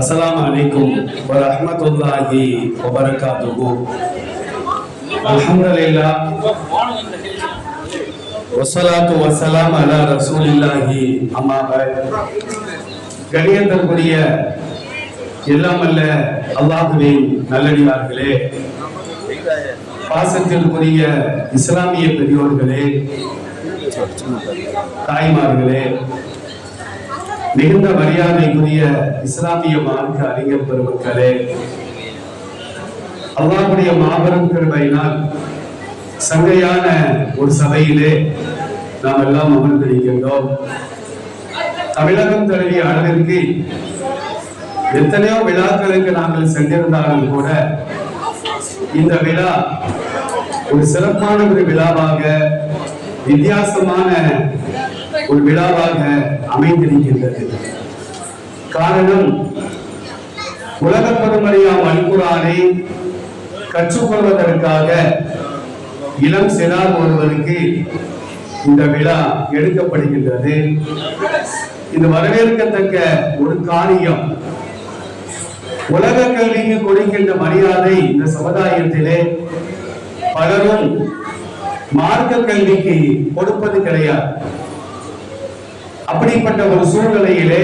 அஸ்லாம் வலைக்கும் வரமத்துல்லாஹி வபரகாத்துஹு. அல்ஹம்துலில்லாஹ். வஸ்ஸலாத்து வஸ்ஸலாம் அலா ரசூலில்லாஹி. அம்மா பஅத் கணியத்திற்குரிய எல்லாம் அல்ல அல்லாஹுவின் நல்லடியார்களே. பாசத்திற்குரிய இஸ்லாமிய பெரியோர்களே. தாய்மார்களே. மிகுந்த மரியாதைக்குரிய இஸ்லாமிய மார்க்க அறிஞர் பெருமக்களே அல்லாவுடைய மாபெரும் கிருபையினால் சங்கையான ஒரு சபையிலே நாம் எல்லாம் அமர்ந்திருக்கின்றோம். தமிழகம் தழுவிய அளவிற்கு எத்தனையோ விழாக்களுக்கு நாங்கள் சென்றிருந்தாலும் கூட இந்த விழா ஒரு சிறப்பான ஒரு விழாவாக வித்தியாசமான ஒரு விழாவாக அமைந்திருக்கின்றது. காரணம் உலக பெருமறையாம் அல்குரானை கற்றுக்கொள்வதற்காக இளம் சிறார் ஒருவருக்கு இந்த விழா எடுக்கப்படுகின்றது. இது வரவேற்கத்தக்க ஒரு காரியம் உலக கல்விக்கு கொடுக்கின்ற மரியாதை இந்த சமுதாயத்திலே பலரும் மார்க்க கல்விக்கு கொடுப்பது கிடையாது. அப்படிப்பட்ட ஒரு சூழ்நிலையிலே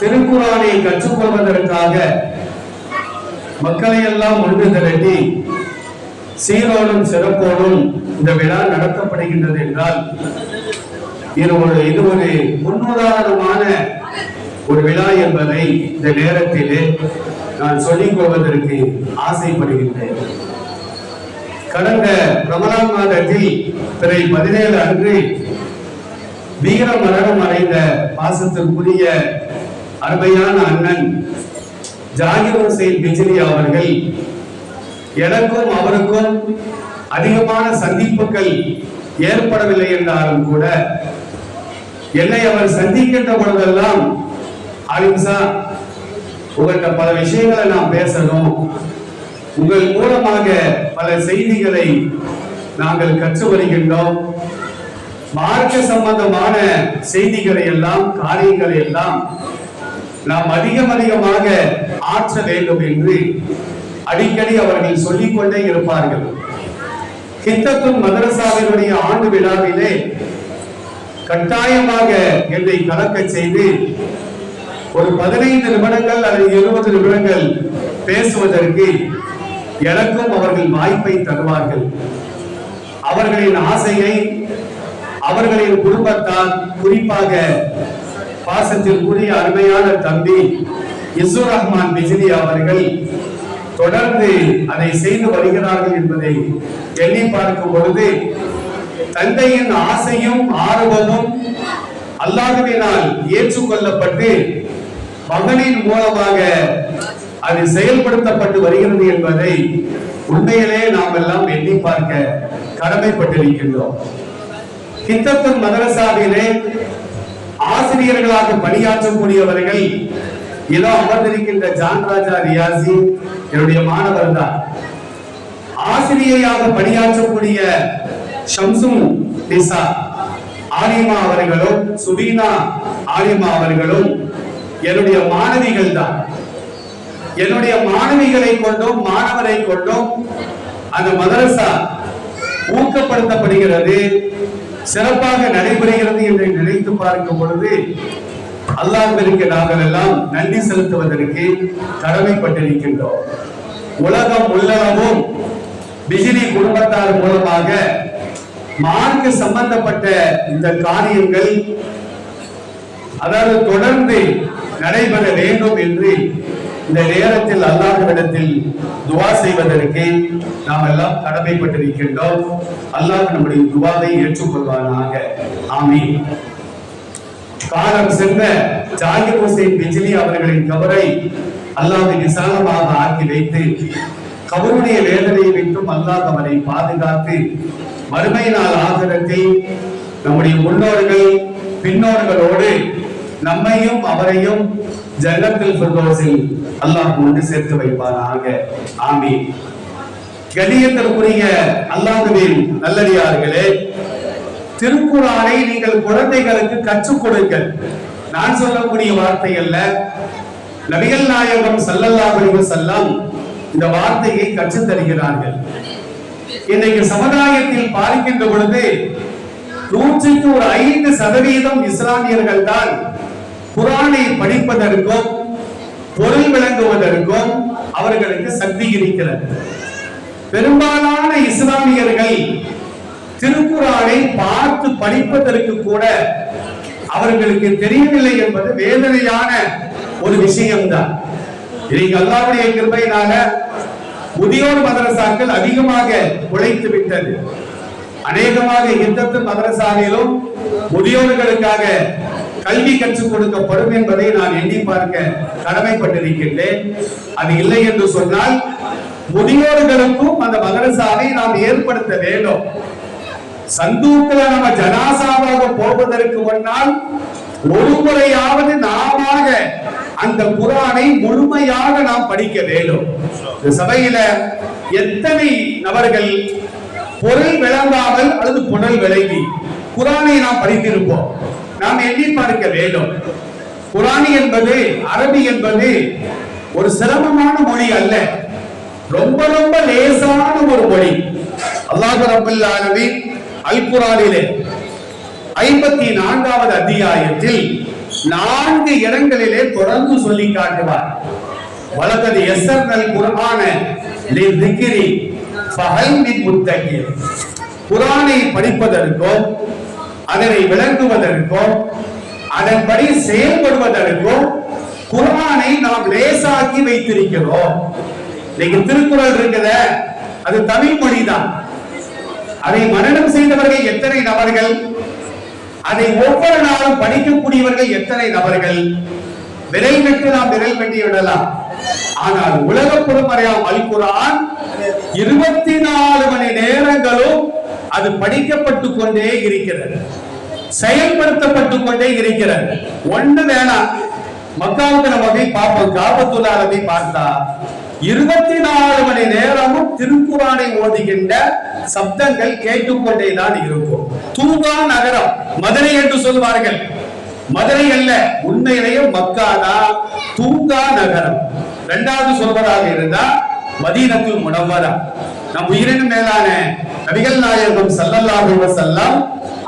திருக்குறானை கற்றுக்கொள்வதற்காக மக்களை எல்லாம் ஒன்று திரட்டி சீரோடும் சிறப்போடும் இந்த விழா நடத்தப்படுகின்றது என்றால் இது ஒரு இது ஒரு முன்னுதாரணமான ஒரு விழா என்பதை இந்த நேரத்திலே நான் சொல்லிக் கொள்வதற்கு ஆசைப்படுகின்றேன். கடந்த ரமலான் மாதத்தில் பிறை பதினேழு அன்று வீர மரணம் அடைந்த பாசத்திற்குரிய அருமையான அண்ணன் ஜாகிர் ஹுசைன் பிஜிலி அவர்கள் எனக்கும் அவருக்கும் அதிகமான சந்திப்புகள் ஏற்படவில்லை என்றாலும் கூட என்னை அவர் சந்திக்கின்ற பொழுதெல்லாம் அலிம்சா உங்கள்கிட்ட பல விஷயங்களை நாம் பேசணும். உங்கள் மூலமாக பல செய்திகளை நாங்கள் கற்று வருகின்றோம். மார்க்க சம்பந்தமான செய்திகளை எல்லாம் காரியங்களை எல்லாம் நாம் அதிகம் அதிகமாக ஆற்ற வேண்டும் என்று அடிக்கடி அவர்கள் சொல்லிக் கொண்டே இருப்பார்கள். ஹித்தத்துன் மதரசாவினுடைய ஆண்டு விழாவிலே கட்டாயமாக என்னை கலக்க செய்து ஒரு பதினைந்து நிமிடங்கள் அல்லது இருபது நிமிடங்கள் பேசுவதற்கு எனக்கும் அவர்கள் வாய்ப்பை தருவார்கள். அவர்களின் ஆசையை அவர்களின் குடும்பத்தார் குறிப்பாக பாசத்திற்குரிய அருமையான தம்பி இசு ரஹ்மான் பிஜிலி அவர்கள் தொடர்ந்து அதை செய்து வருகிறார்கள் என்பதை எண்ணி பார்க்கும் பொழுது தந்தையின் ஆசையும் ஆர்வமும் அல்லாதவினால் ஏற்றுக்கொள்ளப்பட்டு மகனின் மூலமாக அது செயல்படுத்தப்பட்டு வருகிறது என்பதை உண்மையிலே நாம் எல்லாம் எண்ணி பார்க்க கடமைப்பட்டிருக்கின்றோம். கித்தத்தூர் மதரசாவிலே ஆசிரியர்களாக பணியாற்றக்கூடியவர்கள் இதோ அமர்ந்திருக்கின்ற ஜான்ராஜா ரியாசி என்னுடைய மாணவர் தான். ஆசிரியையாக பணியாற்றக்கூடிய ஷம்சும் நிசா ஆலிமா அவர்களும் சுபீனா ஆலிமா அவர்களும் என்னுடைய மாணவிகள் தான். என்னுடைய மாணவிகளை கொண்டும் மாணவரை கொண்டும் அந்த மதரசா ஊக்கப்படுத்தப்படுகிறது. சிறப்பாக நடைபெறுகிறது என்று நினைத்து பார்க்கும் பொழுது அல்லாஹ்விற்கு நாங்கள் எல்லாம் நன்றி செலுத்துவதற்கு கடமைப்பட்டிருக்கின்றோம். உலகம் உள்ளளவும் பிஜிலி குடும்பத்தார் மூலமாக மார்க்கு சம்பந்தப்பட்ட இந்த காரியங்கள் அதாவது தொடர்ந்து நடைபெற வேண்டும் என்று இந்த நேரத்தில் அல்லாஹ்விடத்தில் துவா செய்வதற்கு நாம் எல்லாம் கடமைப்பட்டிருக்கின்றோம். அல்லாஹ் நம்முடைய துவாவை ஏற்றுக்கொள்வானாக. ஆமீன். காலம் சென்ற ஜாகிர் ஹுசைன் பிஜிலி அவர்களின் கபரை அல்லாஹ் விசாலமாக ஆக்கி வைத்து கபருடைய வேதனையை விட்டும் அல்லாஹ் அவரை பாதுகாத்து மறுமை நாள் ஆகரத்தில் நம்முடைய முன்னோர்கள் பின்னோர்களோடு நம்மையும் அவரையும் ஜன்னத்தில் ஃபிர்தௌஸில் அல்லாஹ் கொண்டு சேர்த்து வைப்பாராக. ஆமீன். கணியத்திற்குரிய அல்லாஹுவின் நல்லடியார்களே திருக்குறானை நீங்கள் குழந்தைகளுக்கு கற்றுக் கொடுங்கள். நான் சொல்லக்கூடிய வார்த்தை அல்ல நபிகள் நாயகம் ஸல்லல்லாஹு அலைஹி இந்த வார்த்தையை கற்றுத் தருகிறார்கள். இன்னைக்கு சமுதாயத்தில் பார்க்கின்ற பொழுது நூற்றுக்கு ஒரு ஐந்து சதவீதம் இஸ்லாமியர்கள் தான் குரானை படிப்பதற்கும் பொருள் விளங்குவதற்கும் அவர்களுக்கு சக்தி இருக்கிறது. பெரும்பாலான இஸ்லாமியர்கள் திருக்குறானை பார்த்து படிப்பதற்கு கூட அவர்களுக்கு தெரியவில்லை என்பது வேதனையான ஒரு விஷயம்தான். இன்னைக்கு அல்லாவுடைய கிருபையினால முதியோர் மதரசாக்கள் அதிகமாக உழைத்து விட்டது. அநேகமாக எந்தெந்த மதரசாவிலும் முதியோர்களுக்காக கல்வி கற்றுக் கொடுக்கப்படும் என்பதை நான் எண்ணி பார்க்க கடமைப்பட்டிருக்கின்றேன். அது இல்லை என்று சொன்னால் முதியோர்களுக்கும் அந்த மதரசாவை நாம் ஏற்படுத்த வேண்டும். சந்தூக்கில நம்ம ஜனாசாவாக போவதற்கு முன்னால் ஒரு முறையாவது நாம அந்த குரானை முழுமையாக நாம் படிக்க வேண்டும். இந்த சபையில எத்தனை நபர்கள் பொருள் விளங்காமல் அல்லது புனல் விளங்கி குரானை நாம் படித்திருப்போம். நாம் எண்ணி பார்க்க வேண்டும். குரானி என்பது அரபி என்பது ஒரு சிரமமான மொழி அல்ல. ரொம்ப ரொம்ப லேசான ஒரு மொழி. அல்லாஹ் ரப்பல் அல் குரானிலே ஐம்பத்தி நான்காவது அத்தியாயத்தில் நான்கு இடங்களிலே தொடர்ந்து சொல்லி காட்டுவார். வலக்கது எஸ்எர் நல் குர்ஆன லிذிக்ரி ஃபஹல் படிப்பதற்கும் அதனை விளங்குவதற்கும் அதன்படி செயல்படுவதற்கும் குரானை நாம் லேசாக்கி வைத்திருக்கிறோம். இன்னைக்கு திருக்குறள் இருக்குத. அது தமிழ் மொழிதான். அதை மரணம் செய்தவர்கள் எத்தனை நபர்கள்? அதை ஒவ்வொரு நாளும் படிக்கக்கூடியவர்கள் எத்தனை நபர்கள்? விரல் கட்டு நாம் விரல் கட்டி விடலாம். ஆனால் உலக பொறுமறையாம் அல் குரான் இருபத்தி நாலு மணி நேரங்களும் அது படிக்கப்பட்டு கொண்டே இருக்கிறது. செயல்படுத்தப்பட்டு கொண்டே இருக்கிறது. ஒண்ணு வேணாம். மக்காவுக்கு நம்ம போய் பார்ப்போம். காபத்துள்ளார போய் பார்த்தா இருபத்தி நாலு மணி நேரமும் திருக்குறானை ஓதுகின்ற சப்தங்கள் கேட்டுக்கொண்டேதான் இருக்கும். தூங்கா நகரம் மதுரை என்று சொல்வார்கள் மதுரை அல்ல உண்மையிலேயே மக்காதா தூங்கா நகரம். இரண்டாவது சொல்வதாக இருந்தா மதீனத்தில் முனவரா. நம் உயிரின் மேலான நபிகள் நாயகம் ஸல்லல்லாஹு செல்லாம்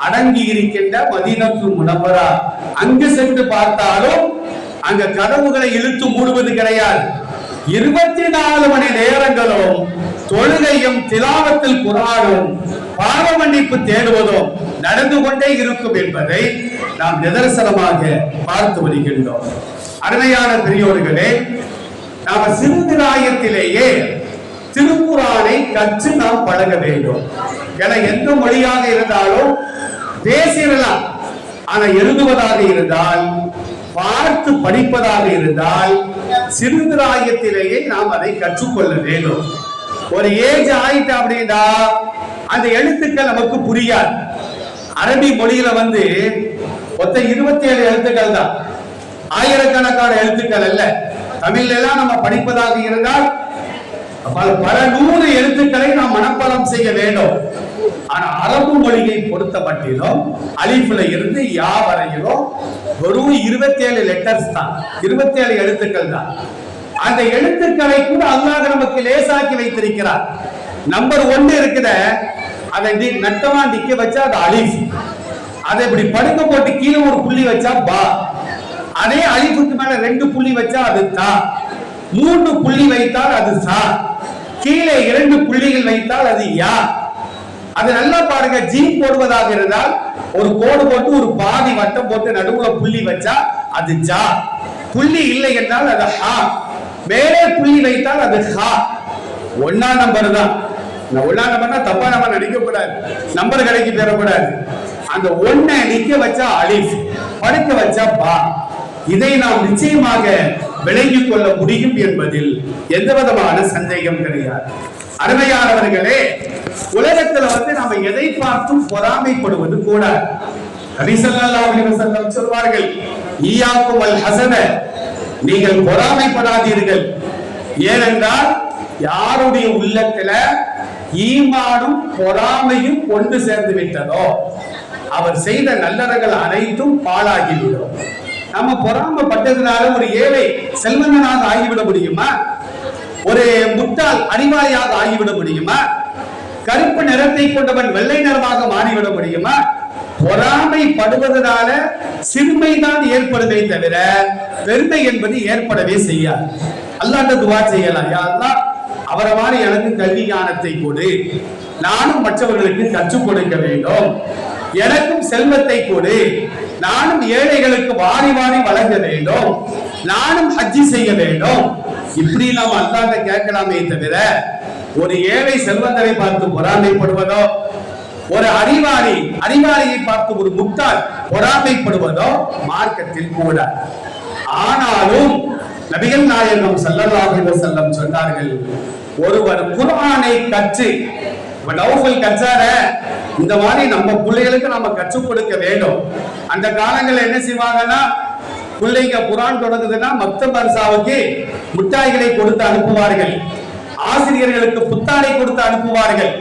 அடங்கி இருக்கின்ற மதீனத்து முனவரா. அங்கு சென்று பார்த்தாலும் அங்க கதவுகளை இழுத்து மூடுவது கிடையாது. இருபத்தி நாலு மணி நேரங்களும் தொழுகையும் திலாவத்தில் குரானும் பாவ மன்னிப்பு தேடுவதும் நடந்து கொண்டே இருக்கும் என்பதை நாம் நிதர்சனமாக பார்த்து வருகின்றோம். அருமையான பெரியோர்களே நாம சிறுதிராயத்திலேயே திருக்குறானை கற்று நாம் பழக வேண்டும். என எந்த மொழியாக இருந்தாலும் பேசிடலாம். ஆனா எழுதுவதாக இருந்தால் பார்த்து படிப்பதாக இருந்தால் சிறுநுராயத்திலேயே நாம் அதை கற்றுக்கொள்ள வேண்டும். ஒரு ஏஜ் ஆயிட்டு அப்படின்னா அந்த எழுத்துக்கள் நமக்கு புரியாது. அரபி மொழியில வந்து மொத்த இருபத்தி ஏழு எழுத்துக்கள் தான். ஆயிரக்கணக்கான எழுத்துக்கள் அல்ல. தமிழ்ல எல்லாம் நம்ம படிப்பதாக இருந்தால் பல பல நூறு எழுத்துக்களை நாம் மனப்பாடம் செய்ய வேண்டும். ஆனா அரபு மொழியை பொறுத்த மட்டிலும் அலிஃப்ல இருந்து யா வரையிலும் வெறும் இருபத்தி ஏழு லெட்டர்ஸ் தான். இருபத்தி ஏழு எழுத்துக்கள் தான். அந்த எழுத்துக்களை கூட அல்லாஹ் நமக்கு லேசாக்கி வைத்திருக்கிறார். நம்பர் ஒன்னு இருக்குத. அதை நட்டமா நிக்க வச்சா அது அலிஃப். அதை இப்படி படுக்க போட்டு கீழே ஒரு புள்ளி வச்சா பா. அதே அலிஃபுக்கு மேல ரெண்டு புள்ளி வச்சா அது தான் மூன்று புள்ளி வைத்தால் அது சா. கீழே இரண்டு புள்ளிகள் வைத்தால் அது யா. அது நல்லா பாருங்க. ஜீன் போடுவதாக இருந்தால் ஒரு கோடு போட்டு ஒரு பாதி வட்டம் போட்டு நடுவுல புள்ளி வச்சா அது ஜா. புள்ளி இல்லை என்றால் அது ஹா. மேலே புள்ளி வைத்தால் அது ஹா. ஒன்னா நம்பர் தான். இந்த ஒன்னா நம்பர்னா தப்பா நம்ம நடிக்க கூடாது நம்பர் கடைக்கு பெறக்கூடாது அந்த ஒன்னை நிக்க வச்சா அலிஃப் படுக்க வச்சா பா. இதை நாம் நிச்சயமாக விளங்கிக் கொள்ள முடியும் என்பதில் எந்த விதமான சந்தேகம் கிடையாது. அருமையானவர்களே உலகத்துல வந்து நாம எதை பார்த்தும் பொறாமைப்படுவது கூடாது. சொல்வார்கள் நீங்கள் பொறாமைப்படாதீர்கள். ஏனென்றால் யாருடைய உள்ளத்துல ஈமானும் பொறாமையும் கொண்டு சேர்ந்து விட்டதோ அவர் செய்த நல்லறங்கள் அனைத்தும் பாழாகிவிடும். நம்ம பொறாமப்பட்டதுனால ஒரு ஏழை செல்வந்தனாக ஆகிவிட முடியுமா? ஒரு முட்டால் அறிவாளியாக ஆகிவிட முடியுமா? கருப்பு நிறத்தை கொண்டவன் வெள்ளை நிறமாக மாறிவிட முடியுமா? பொறாமை படுவதனால சிறுமைதான் ஏற்படுமே தவிர பெருமை என்பது ஏற்படவே செய்யாது. அல்லாட்ட துவா செய்யலாம். யாரெல்லாம் அவரை மாதிரி எனக்கு கல்வி ஞானத்தை கொடு. நானும் மற்றவர்களுக்கு கற்றுக் கொடுக்க வேண்டும். எனக்கும் செல்வத்தை கொடு. நானும் ஏழைகளுக்கு வாரி வாரி வழங்க வேண்டும். நானும் ஹஜ்ஜி செய்ய வேண்டும். இப்படி நாம் அல்லாட்ட கேட்கலாமே தவிர ஒரு ஏழை செல்வந்தரை பார்த்து பொறாமைப்படுவதோ ஒரு அறிவாளி அறிவாளியை பார்த்து ஒரு முட்டாள் பொறாமைப்படுவதோ மார்க்கத்தில் கூட. ஆனாலும் நபிகள் நாயகம் ஸல்லல்லாஹு செல்லம் சொன்னார்கள் ஒருவர் குர்ஆனை கற்று இப்ப நௌஃபல் கற்றார இந்த மாதிரி நம்ம பிள்ளைகளுக்கு நம்ம கற்றுக் கொடுக்க வேண்டும். அந்த காலங்களில் என்ன செய்வாங்கன்னா பிள்ளைங்க புரான் தொடங்குதுன்னா மக்த பர்சாவுக்கு மிட்டாய்களை கொடுத்து அனுப்புவார்கள். ஆசிரியர்களுக்கு புத்தாடை கொடுத்து அனுப்புவார்கள்.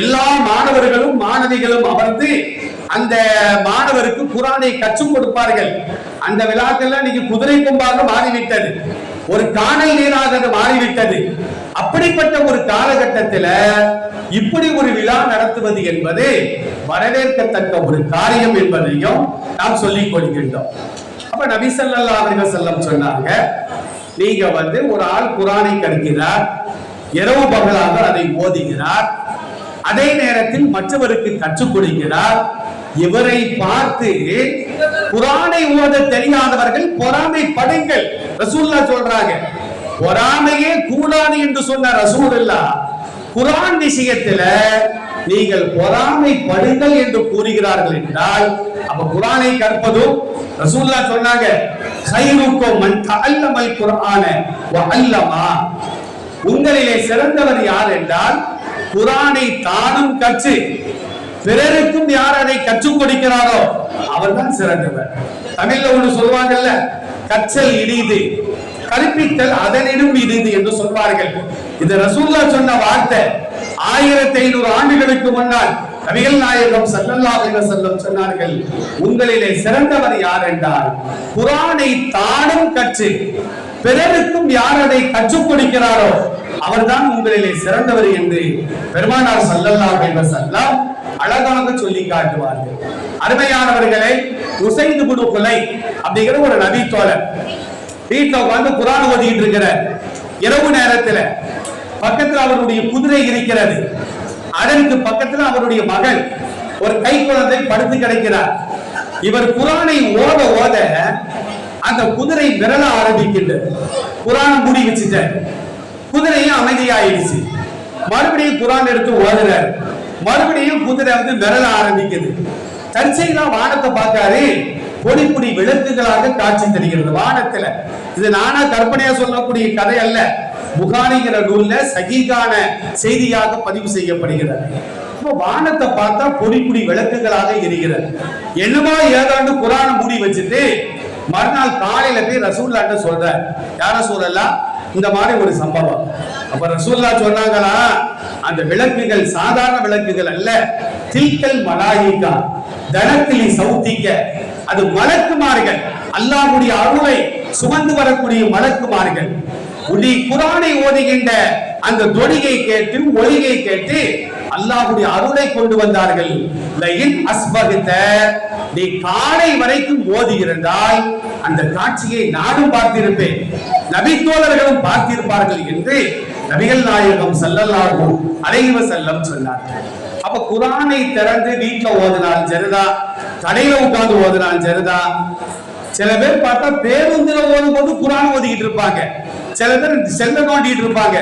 எல்லா மாணவர்களும் மாணவிகளும் அமர்ந்து அந்த மாணவருக்கு குரானை கற்றுக் கொடுப்பார்கள். அந்த விழாக்கள்ல இன்னைக்கு குதிரை கொம்பாக மாறிவிட்டது. ஒரு காணல் நீராக அது மாறிவிட்டது. அப்படிப்பட்ட ஒரு காலகட்டத்தில் இப்படி ஒரு விழா நடத்துவது என்பது வரவேற்கத்தக்க ஒரு காரியம் என்பதையும் நாம் சொல்லிக் கொள்கின்றோம். அப்ப நபி ஸல்லல்லாஹு அலைஹி சொன்னாங்க நீங்க வந்து ஒரு ஆள் குரானை கற்கிறார் இரவு பகலாக அதை ஓதுகிறார் அதே நேரத்தில் மற்றவருக்கு கற்றுக் கொடுக்கிறார் இவரை பார்த்து குரானை ஓத தெரியாதவர்கள் பொறாமை படுங்கள். ரசூல்லா சொல்றாங்க பொறாமையே கூடாது என்று சொன்ன ரசூலுல்லா குரான் விஷயத்துல நீங்கள் பொறாமை படுங்கள் என்று கூறுகிறார்கள் என்றால் அப்ப குரானை கற்பதும் ரசூல்லா சொன்னாங்க கைருக்கும் மன் தஅல்லமல் குர்ஆன வ அல்லமா. உங்களிலே சிறந்தவர் யார் என்றால் குரானை தானும் கற்று பிறருக்கும் யார் அதை கற்றுக் கொடுக்கிறாரோ அவர்தான் சிறந்தவர். தமிழ்ல ஒண்ணு சொல்லுவாங்கல்ல கற்றல் இனிது கற்பித்தல் அதனினும் இனிது என்று சொல்வார்கள். இது ரசூல்லா சொன்ன வார்த்தை. ஆயிரத்தி ஐநூறு ஆண்டுகளுக்கு முன்னால் நபிகள் நாயகம் ஸல்லல்லாஹு அலைஹி செல்லம் சொன்னார்கள் உங்களிலே சிறந்தவர் யார் என்றால் குரானை தானும் கற்று பிறருக்கும் யார் அதை கற்றுக் கொடுக்கிறாரோ அவர்தான் உங்களிலே சிறந்தவர் என்று பெருமானார் சல்லல்லா என்ற வஸல்லம் அழகாக சொல்லி காட்டுவார்கள். அருமையானவர்களை உசைந்து குடு கொலை அப்படிங்கிற ஒரு நபி தோழர் வீட்டுல உட்காந்து குரான் ஓதிக்கிட்டு இருக்கிற. இரவு நேரத்துல பக்கத்துல அவருடைய குதிரை இருக்கிறது. அதற்கு பக்கத்துல அவருடைய மகள் ஒரு கை குழந்தை படுத்து கிடைக்கிறார். இவர் குரானை ஓத ஓத அந்த குதிரை விரல ஆரம்பிக்கின்றது. குரான் மூடி வச்சுட்டார். குதிரையும் அமைதியாயிடுச்சு. மறுபடியும் குரான் எடுத்து ஓதுறார். மறுபடியும் குதிரை வந்து விரல ஆரம்பிக்குது. தற்செயலா வானத்தை பார்க்காரு பொடி விளக்குகளாக காட்சி தெரிகிறது. வானத்துல. இது நானா கற்பனையா சொல்லக்கூடிய கதை அல்ல. புகாரிங்கிற நூல்ல சகிகான செய்தியாக பதிவு செய்யப்படுகிறது. இப்போ வானத்தை பார்த்தா பொடி பொடி விளக்குகளாக இருக்கிறது என்னமா ஏதாண்டு குரானை மூடி வச்சுட்டு மறுநாள் காலையில போய் ரசூல்லாட்ட சொல்ற யார சொல்லலாம் இந்த மாதிரி ஒரு சம்பவம். அப்ப ரசூல்லா சொன்னாங்களா? அந்த விளக்குகள் சாதாரண விளக்குகள் அல்ல. தீக்கல் மலாயிகா. தனத்திலி சௌத்திக்க அது மலக்குமார்கள். அல்லாஹுடைய அருளை சுமந்து வரக்கூடிய மலக்குமார்கள். உடி குரானை ஓதுகின்ற அந்த தொடியை கேட்டு ஒலிகை கேட்டு அல்லாஹுடைய அருளை கொண்டு வந்தார்கள். லயின் அஸ்பகித்த நீ காலை வரைக்கும் ஓதி இருந்தால் அந்த காட்சியை நானும் பார்த்திருப்பேன். நபித்தோழர்களும் பார்த்திருப்பார்கள் என்று நபிகள் நாயகம் செல்லல்லாகும் அலைவ செல்லம் சொன்னார்கள். அப்ப குரானை திறந்து வீட்டுல ஓதுனாலும் சரிதா? கடையில உட்கார்ந்து ஓதுனாலும் சரிதா? சில பேர் பார்த்தா பேருந்துல ஓதும் போது குரான் ஓதிக்கிட்டு இருப்பாங்க. சில பேர் செல்ல நோண்டிட்டு இருப்பாங்க.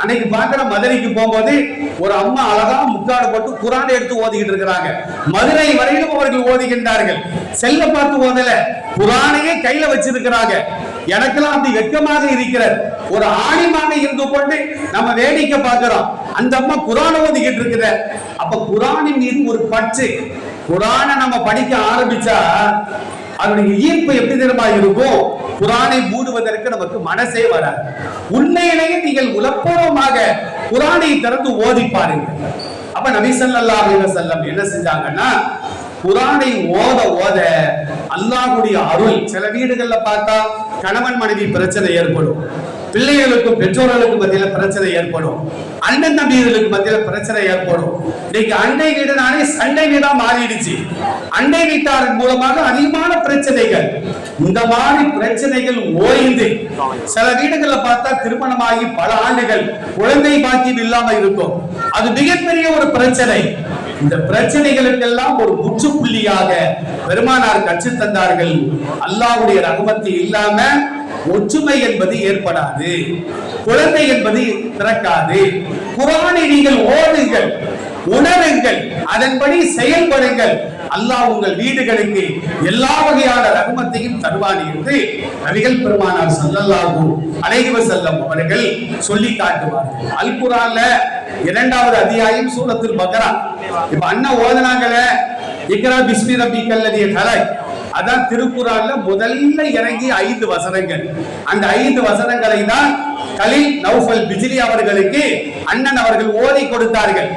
அன்னைக்கு பாக்குற மதுரைக்கு போகும்போது ஒரு அம்மா அழகா முக்காடு போட்டு குரானை எடுத்து ஓதிக்கிட்டு இருக்கிறாங்க. மதுரை வரையிலும் அவர்கள் ஓதுகின்றார்கள். செல்ல பார்த்து ஓதல. குரானையே கையில வச்சிருக்கிறாங்க. எனக்கெல்லாம் அப்படி வெட்கமாக இருக்கிறது. ஒரு ஆணிமாக இருந்து கொண்டு நம்ம வேடிக்கை பார்க்கிறோம். அந்த அம்மா குரானை ஓதிக்கிட்டு இருக்கிற அப்ப குரானின் மீது ஒரு பற்று. குரானை நம்ம படிக்க ஆரம்பிச்சா அதனுடைய ஈர்ப்பு எப்படி தெரியுமா இருக்கும்? குரானை மூடுவதற்கு நமக்கு மனசே வராது. உண்மையிலேயே நீங்கள் உலப்பூர்வமாக குரானை திறந்து ஓதி பாருங்க அப்ப நபி சல்லா செல்லம் என்ன செஞ்சாங்கன்னா குரானை ஓத ஓத அல்லாஹுடைய அருள். சில வீடுகள்ல பார்த்தா கணவன் மனைவி பிரச்சனை ஏற்படும். பிள்ளைகளுக்கும் பெற்றோர்களுக்கும் மத்தியில பிரச்சனை ஏற்படும். அண்ணன் தம்பிகளுக்கு மத்தியில பிரச்சனை ஏற்படும். இன்னைக்கு அண்டை வீடுனாலே சண்டை வீடா மாறிடுச்சு. அண்டை வீட்டாரின் மூலமாக அதிகமான பிரச்சனைகள். இந்த மாதிரி பிரச்சனைகள் ஓய்ந்து. சில வீடுகள்ல பார்த்தா திருமணமாகி பல ஆண்டுகள் குழந்தை பாக்கியம் இல்லாம இருக்கும். அது மிகப்பெரிய ஒரு பிரச்சனை. இந்த பிரச்சனைகளுக்கெல்லாம் ஒரு முற்றுப்புள்ளியாக பெருமானார் கற்று தந்தார்கள். அல்லாஹ்வுடைய ரகுமத்து இல்லாம ஒற்றுமை என்பது ஏற்படாது. குழந்தை என்பது பிறக்காது குரானை நீங்கள் ஓடுங்கள் உணருங்கள் அதன்படி செயல்படுங்கள். அல்லாஹ் உங்கள் வீடுகளுக்கு எல்லா வகையான ரகுமத்தையும் தருவான் என்று நபிகள் பெருமானார் ஸல்லல்லாஹு அலைஹி வஸல்லம் அவர்கள் சொல்லி காட்டுவார்கள் அல் குர்ஆன்ல இரண்டாவது அத்தியாயம் சூரத்துல் பக்ரா. இப்ப அண்ணா ஓதனாங்கல இக்ரா பிஸ்மி ரப்பிக்கல் லதி கலை அதான் திருக்குறான்ல முதல்ல இறங்கி ஐந்து வசனங்கள். அந்த ஐந்து வசனங்களை தான் கலீல் நௌஃபல் பிஜிலி அவர்களுக்கு அண்ணன் அவர்கள் ஓதி கொடுத்தார்கள்.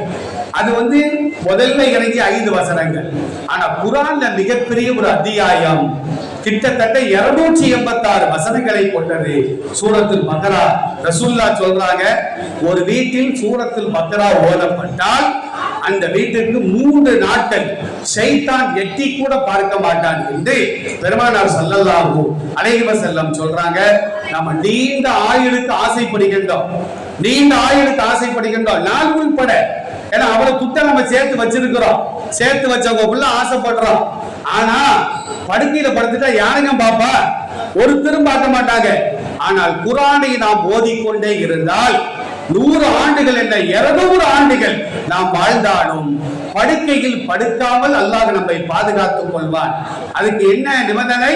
அது வந்து முதல்ல இறங்கி ஐந்து வசனங்கள். ஆனா குரான்ல மிகப்பெரிய ஒரு அத்தியாயம் கிட்டத்தட்ட இருநூற்றி எண்பத்தி ஆறு வசனங்களை கொண்டது. சூரத்தில் மக்கரா ரசூல்லா சொல்றாங்க ஒரு வீட்டில் சூரத்தில் மக்கரா ஓதப்பட்டால் அந்த வீட்டிற்கு மூன்று நாட்கள் ஷைத்தான் எட்டி கூட பார்க்க மாட்டான் என்று பெருமானார் ஸல்லல்லாஹு அலைஹி செல்லம் சொல்றாங்க. நம்ம நீண்ட ஆயுளுக்கு ஆசைப்படுகின்றோம். நீண்ட ஆயுளுக்கு ஆசைப்படுகின்றோம். நான் உள்பட ஏன்னா அவ்வளவு துட்ட நம்ம சேர்த்து வச்சிருக்கிறோம். சேர்த்து வச்சவங்க உள்ள ஆசைப்படுறோம் ஆனா படுக்கையில படுத்துட்டா யாருங்க பாப்பா? ஒருத்தரும் பார்க்க மாட்டாங்க. ஆனால் குரானை நாம் ஓதிக்கொண்டே இருந்தால் நூறு ஆண்டுகள் என்ற இருநூறு ஆண்டுகள் நாம் வாழ்ந்தாலும் படுக்கையில் படுக்காமல் அல்லாஹ் நம்மை பாதுகாத்துக் கொள்வான். அதுக்கு என்ன நிபந்தனை?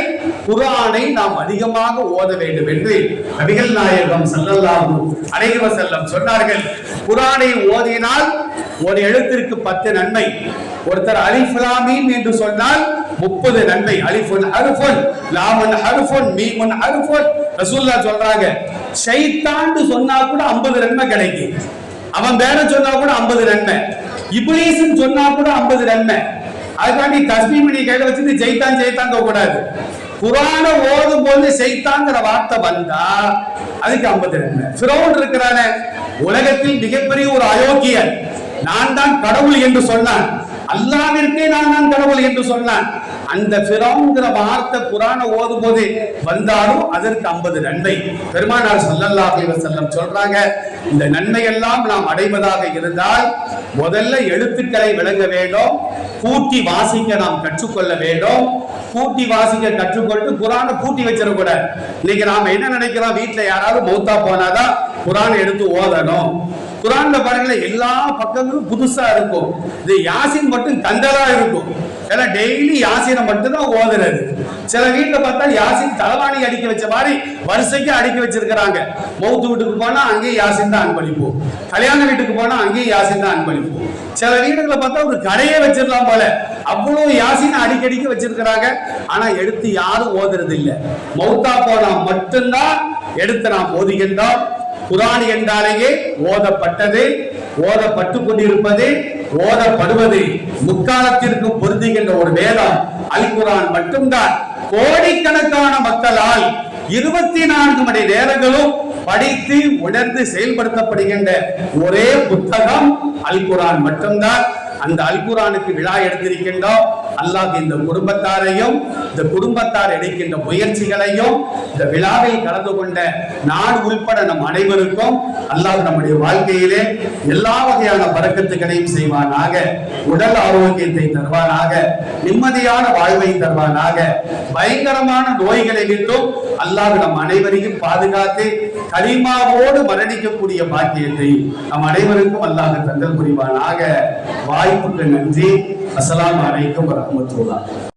குரானை நாம் அதிகமாக ஓத வேண்டும் என்று நபிகள் நாயகம் ஸல்லல்லாஹு அலைஹி செல்லம் சொன்னார்கள். குரானை ஓதினால் ஒரு எழுத்திற்கு பத்து நன்மை. ஒருத்தர் அலிஃப் என்று சொன்னால் முப்பது நன்மை. அலிஃபுன் ஹர்ஃபுன் லாமுன் ஹர்ஃபுன் மீமுன் ஹர்ஃபுன். ரசூல்லா சொல்றாங்க ஷைத்தான்னு சொன்னா கூட 50 நன்மை கிடைக்கும் அவன் பேர சொன்னா கூட 50 நன்மை. இப்லீஸ்னு சொன்னா கூட 50 நன்மை. அதுக்காண்டி தஸ்மீ மணி கையில வச்சுட்டு ஜெயித்தான் ஜெயித்தாங்க கூடாது குரான ஓதும் போது செய்தாங்கிற வார்த்தை வந்தா அதுக்கு 50 நன்மை. ஃபிரௌன் இருக்கிறான உலகத்தில் மிகப்பெரிய ஒரு அயோக்கியன். நான் தான் கடவுள் என்று சொன்னான். அல்லாவிற்கே நான் தான் கடவுள் என்று சொன்னான். அந்த ஃபிரௌன்ங்கிற வார்த்தை புராண ஓதும் போது வந்தாலும் அதற்கு 50 நன்மை. பெருமானார் சல்லல்லா செல்லம் சொல்றாங்க இந்த நன்மை எல்லாம் நாம் அடைவதாக இருந்தால் முதல்ல எழுத்துக்களை விளங்க வேண்டும் கூட்டி வாசிக்க நாம் கற்றுக்கொள்ள வேண்டும். கூட்டி வாசிக்க கற்றுக்கொண்டு குரானை கூட்டி வச்சிடக்கூடாது இன்னைக்கு நாம என்ன நினைக்கிறோம்? வீட்டுல யாராவது மௌத்தா போனாதான் குரானை எடுத்து ஓதணும். குரான்ல பாருங்களேன் எல்லா பக்கங்களும் புதுசா இருக்கும். இது யாசின் மட்டும் கந்தலா இருக்கும். ஏன்னா டெய்லி யாசினை மட்டும்தான் ஓதுறது. சில வீட்டில் பார்த்தா யாசின் தலவாணி அடிக்க வச்ச மாதிரி வரிசைக்கு அடுக்கி வச்சிருக்கிறாங்க. மௌத்து வீட்டுக்கு போனா அங்கேயும் யாசின் தான் அன்பளிப்போம் கல்யாண வீட்டுக்கு போனா அங்கேயும் யாசின் தான் அன்பளிப்போம் சில வீடுகளை பார்த்தா ஒரு கடையே வச்சிடலாம் போல. அவ்வளவு யாசின் அடிக்கடிக்கு வச்சிருக்கிறாங்க. ஆனா எடுத்து யாரும் ஓதுறது இல்லை. மௌத்தா போனா மட்டும்தான் எடுத்து நாம் ஓதுகின்றோம். குரான் என்றாலேயே ஓதப்பட்டது ஓதப்பட்டு கொண்டிருப்பது ஓதப்படுவது. முக்காலத்திற்கு பொருந்துகின்ற ஒரு வேதம். அல் குரான் மட்டும்தான். கோடிக்கணக்கான மக்களால் இருபத்தி நான்கு மணி நேரங்களும் படித்து உணர்ந்து செயல்படுத்தப்படுகின்ற ஒரே புத்தகம் அல் குரான் மட்டும்தான். அந்த அல்குரானுக்கு விழா எடுத்திருக்கின்றோம். அல்லாஹ் இந்த குடும்பத்தாரையும் இந்த குடும்பத்தார் எடுக்கின்ற முயற்சிகளையும் இந்த விழாவில் கலந்து கொண்ட நாடு உள்பட நம் அனைவருக்கும் அல்லாஹ் நம்முடைய வாழ்க்கையிலே எல்லா வகையான பறக்கத்துகளையும் செய்வானாக உடல் ஆரோக்கியத்தை தருவானாக நிம்மதியான வாழ்வை தருவானாக பயங்கரமான நோய்களை விட்டும் அல்லாஹ் நம் அனைவரையும் பாதுகாத்து கலிமாவோடு மரணிக்கக்கூடிய பாக்கியத்தை நம் அனைவருக்கும் அல்லாஹ் தந்தல் புரிவானாக. வாய்ப்புக்கு நன்றி அஸ்ஸலாமு அலைக்கும் வரஹ்மத்துல்லாஹ்